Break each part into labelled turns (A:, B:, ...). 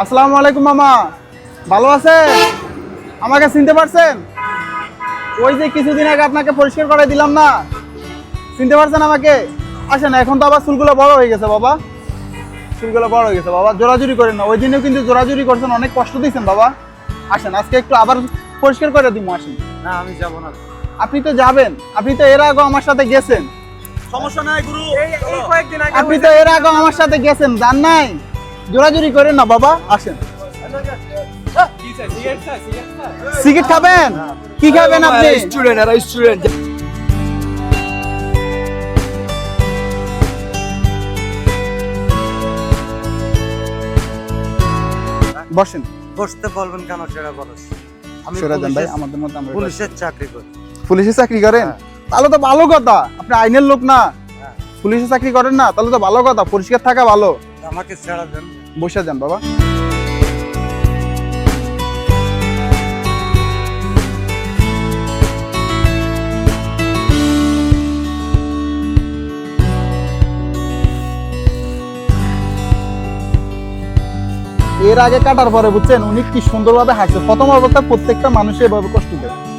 A: আসসালামু আলাইকুম মামা। ভালো আছে আমাকে চিনতে পারছেন? ওই যে কিছুদিন আগে আপনাকে পরিষ্কার করে দিলাম না। চিনতে পারছেন আমাকে? আসেন এখন তো আবার চুলগুলো বড় হয়ে গেছে বাবা। চুলগুলো বড় হয়ে গেছে বাবা। জোরাজুরি করেন না। ওই দিনেও কিন্তু জোরাজুরি করছেন অনেক কষ্ট দিয়েছেন বাবা। আসেন আজকে একটু আবার পরিষ্কার করে দিব আসেন।
B: না আমি যাব না।
A: আপনি তো যাবেন। আপনি তো এর আগে আমার সাথে গেছেন।
B: সমস্যা নাই গুরু। এই কয়েকদিন আগে
A: আপনি তো এর আগে আমার সাথে গেছেন জান নাই? জোরাজুরি করেন না বাবা আসেন। সিগারেট খাবেন? কি খাবেন আপনি?
B: স্টুডেন্ট আর স্টুডেন্ট
A: বসেন।
C: বসতে বলবেন কেন সেটা বলো। আমি
A: সরে যান ভাই আমাদের মধ্যে আমরা
C: পুলিশের চাকরি করি।
A: পুলিশে চাকরি করেন? তাহলে তো ভালো কথা আপনি আইনের লোক না।
C: হ্যাঁ।
A: পুলিশে চাকরি করেন না তাহলে তো ভালো কথা পরিষ্কার থাকা ভালো।
C: আমাকে ছেড়া দেন।
A: বসে যান বাবা। এর আগে কাটার পরে বুঝছেন, উনি কি সুন্দরভাবে হাসছে প্রথম অবস্থায় প্রত্যেকটা মানুষের এভাবে কষ্ট দেয়।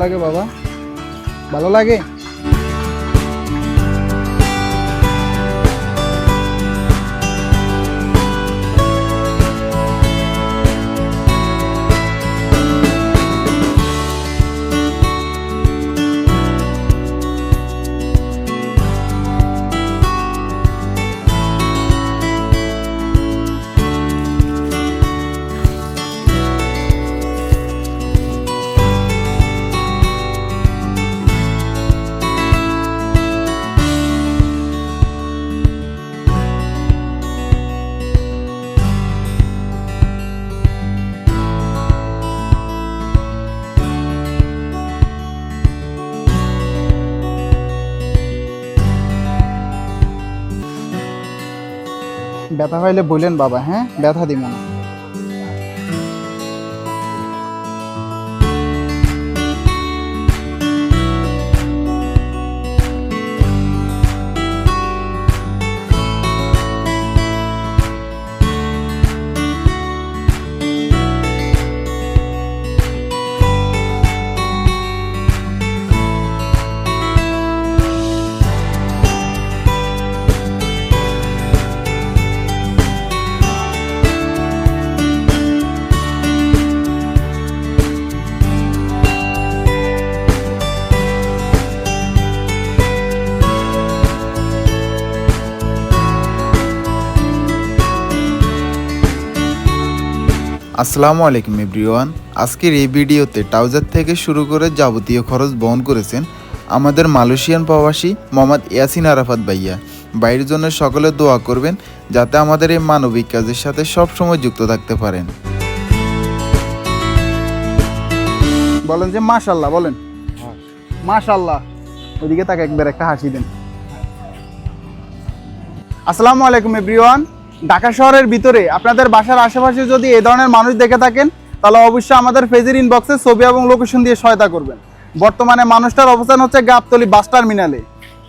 A: লাগে বাবা? ভালো লাগে? ব্যথা হইলে বললেন বাবা হ্যাঁ? ব্যথা দিব না
D: আসসালামু আলাইকুম এভরিওয়ান। আজকের এই ভিডিওতে ট্রাউজার থেকে শুরু করে যাবতীয় খরচ বহন করেছেন আমাদের মালয়েশিয়ান প্রবাসী মোহাম্মদ ইয়াসিন আরাফাত ভাইয়া। বাইরের জন্য সকলে দোয়া করবেন যাতে আমাদের এই মানবিক কাজের সাথে সব সময় যুক্ত থাকতে পারেন।
A: বলেন যে মাশাল্লাহ বলেন। মাশাল্লাহ ওইদিকে তাকে একবার একটা হাসি দেন। আসসালামু আলাইকুম এভরিওয়ান। ঢাকা শহরের ভিতরে আপনাদের বাসার আশেপাশে যদি এই ধরনের মানুষ দেখে থাকেন তাহলে অবশ্যই আমাদের ফেজের ইনবক্সে ছবি এবং লোকেশন দিয়ে সহায়তা করবেন। বর্তমানে মানুষটার অবস্থান হচ্ছে গাবতলি বাস টার্মিনালে।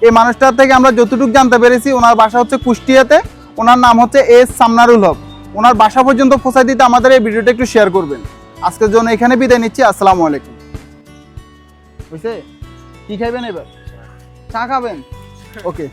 A: এই মানুষটার থেকে আমরা যতটুকু জানতে পেরেছি ওনার বাসা হচ্ছে কুষ্টিয়াতে। ওনার নাম হচ্ছে এস সামনারুল হক। ওনার বাসা পর্যন্ত পৌঁছায় দিতে আমাদের এই ভিডিওটা একটু শেয়ার করবেন। আজকের জন্য এখানে বিদায় নিচ্ছি আসসালামু আলাইকুম। বুঝছে কি খাইবেন এবার? চা খাবেন? ওকে